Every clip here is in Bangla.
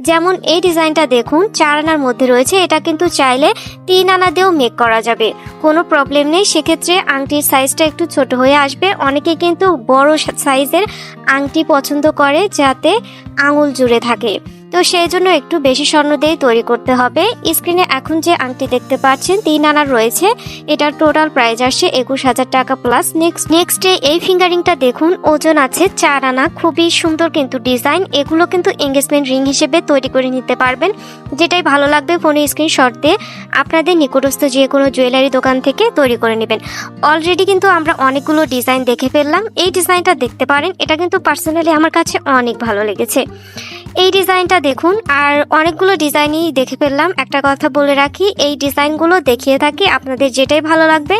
যেমন এই ডিজাইনটা দেখুন, চার আনার মধ্যে রয়েছে, এটা কিন্তু চাইলে তিন আনা দিয়েও মেক করা যাবে। কোনো প্রবলেম নেই, সেক্ষেত্রে আংটির সাইজটা একটু ছোট হয়ে আসবে। অনেকে কিন্তু বড় সাইজের আংটি পছন্দ করে যাতে আঙুল জুড়ে থাকে। তো সেই জন্য একটু বেশি স্বর্ণ দিয়ে তৈরি করতে হবে। স্ক্রিনে এখন যে আংটি দেখতে পাচ্ছেন, তিন আনার রয়েছে। এটার টোটাল প্রাইস আসছে একুশ হাজার টাকা প্লাস নেক্সট নেক্সটে এই ফিঙ্গারিংটা দেখুন, ওজন আছে চার আনা, খুবই সুন্দর কিন্তু ডিজাইন এগুলো কিন্তু এঙ্গেজমেন্ট রিং হিসেবে তৈরি করে নিতে পারবেন। যেটাই ভালো লাগবে ফোনে স্ক্রিনশট দিয়ে আপনাদের নিকটস্থ যে কোনো জুয়েলারি দোকান থেকে তৈরি করে নেবেন। অলরেডি কিন্তু আমরা অনেকগুলো ডিজাইন দেখে ফেললাম। এই ডিজাইনটা দেখতে পারেন, এটা কিন্তু পার্সোনালি আমার কাছে অনেক ভালো লেগেছে। এই ডিজাইনটা দেখুন, আর অনেকগুলো ডিজাইনই দেখে ফেললাম। একটা কথা বলে রাখি, এই ডিজাইনগুলো দেখিয়ে থাকি। আপনাদের যেটাই ভালো লাগবে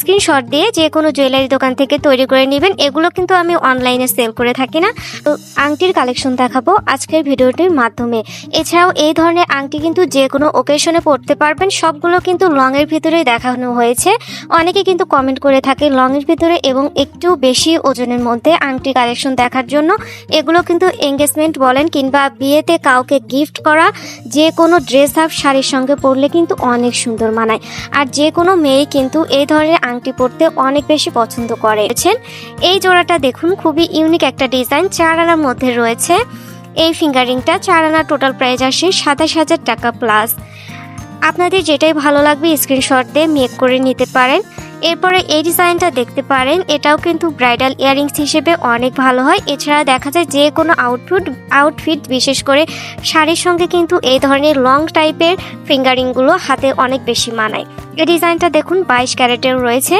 স্ক্রিনশট দিয়ে যে কোনো জুয়েলারি দোকান থেকে তৈরি করে নেবেন। এগুলো কিন্তু আমি অনলাইনে সেল করে থাকি না। তো আংটির কালেকশন দেখাবো আজকের ভিডিওটির মাধ্যমে। এছাড়াও এই ধরনের আংটি কিন্তু যে কোনো ওকেশনে পড়তে পারবেন। সবগুলো কিন্তু লংয়ের ভিতরেই দেখানো হয়েছে। অনেকে কিন্তু কমেন্ট করে থাকে লংয়ের ভিতরে এবং একটু বেশি ওজনের মধ্যে আংটি কালেকশন দেখার জন্য। এগুলো কিন্তু এঙ্গেজমেন্ট বলেন কিংবা বিয়েতে কাউকে গিফট করা যে কোনো ড্রেস আপ শাড়ির সঙ্গে পরলে কিন্তু অনেক সুন্দর মানায়। আর যে কোনো মেয়ে কিন্তু এই ধরনের আংটি পরতে অনেক বেশি পছন্দ করেছেন এই জোড়াটা দেখুন, খুবই ইউনিক একটা ডিজাইন চার আনার মধ্যে রয়েছে। এই ফিঙ্গারিংটা চার আনা টোটাল প্রাইস আসে সাতাশ হাজার টাকা প্লাস আপনাদের যেটাই ভালো লাগবে স্ক্রিনশট দিয়ে মেক করে নিতে পারেন। এরপরে এই ডিজাইনটা দেখতে পারেন, এটাও কিন্তু ব্রাইডাল ইয়ারিংস হিসেবে অনেক ভালো হয়। এছাড়া দেখা যায় যে কোনো আউটফিট আউটফিট বিশেষ করে শাড়ির সঙ্গে কিন্তু এই ধরনের লং টাইপের ফিঙ্গারিংগুলো হাতে অনেক বেশি মানায়। এই ডিজাইনটা দেখুন, বাইশ ক্যারেটের রয়েছে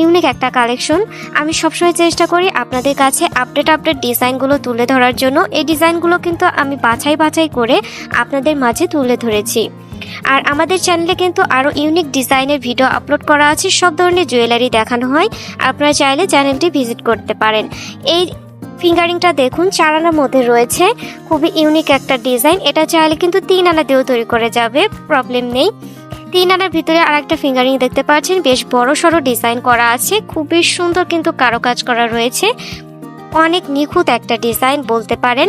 ইউনিক একটা কালেকশন আমি সবসময় চেষ্টা করি আপনাদের কাছে আপডেট আপডেট ডিজাইনগুলো তুলে ধরার জন্য। এই ডিজাইনগুলো কিন্তু আমি বাছাই বাছাই করে আপনাদের মাঝে তুলে ধরেছি। আর আমাদের চ্যানেলে কিন্তু আরও ইউনিক ডিজাইনের ভিডিও আপলোড করা আছে, সব ধরনের জুয়েলারি দেখানো হয়। আপনারা চাইলে চ্যানেলটি ভিজিট করতে পারেন। এই ফিঙ্গারিংটা দেখুন চার আনার মধ্যে রয়েছে। খুবই ইউনিক একটা ডিজাইন এটা চাইলে কিন্তু তিন আনা দিয়েও তৈরি করে যাবে প্রবলেম নেই। তিন আনার ভিতরে আর একটা ফিঙ্গারিং দেখতে পাচ্ছেন। বেশ বড় সড়ো ডিজাইন করা আছে। খুবই সুন্দর কিন্তু কারও কাজ করা রয়েছে। অনেক নিখুঁত একটা ডিজাইন বলতে পারেন।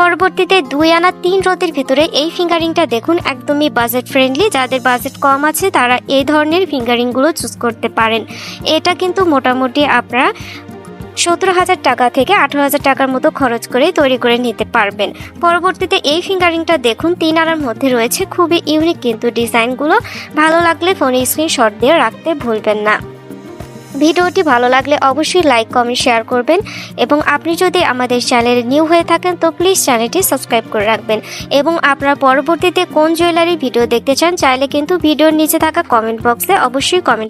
পরবর্তীতে দুই আনা তিন রোদের ভিতরে এই ফিঙ্গারিংটা দেখুন একদমই বাজেট ফ্রেন্ডলি যাদের বাজেট কম আছে, তারা এই ধরনের ফিঙ্গারিংগুলো চুজ করতে পারেন। এটা কিন্তু মোটামুটি আপনারা সতেরো হাজার টাকা থেকে আঠারো হাজার টাকার মতো খরচ করে তৈরি করে নিতে পারবেন। পরবর্তীতে এই ফিঙ্গারিংটা দেখুন, তিন আনার মধ্যে রয়েছে। খুবই ইউনিক কিন্তু ডিজাইনগুলো। ভালো লাগলে ফোনে স্ক্রিনশট দিয়ে রাখতে ভুলবেন না। ভিডিওটি ভালো লাগলে অবশ্যই লাইক, কমেন্ট, শেয়ার করবেন এবং আপনি যদি আমাদের চ্যানেলে নিউ হয়ে থাকেন, তো প্লিজ চ্যানেলটি সাবস্ক্রাইব করে রাখবেন। এবং আপনার পরবর্তীতে কোন জুয়েলারি ভিডিও দেখতে চান, চাইলে কিন্তু ভিডিওর নিচে থাকা কমেন্ট বক্সে অবশ্যই কমেন্ট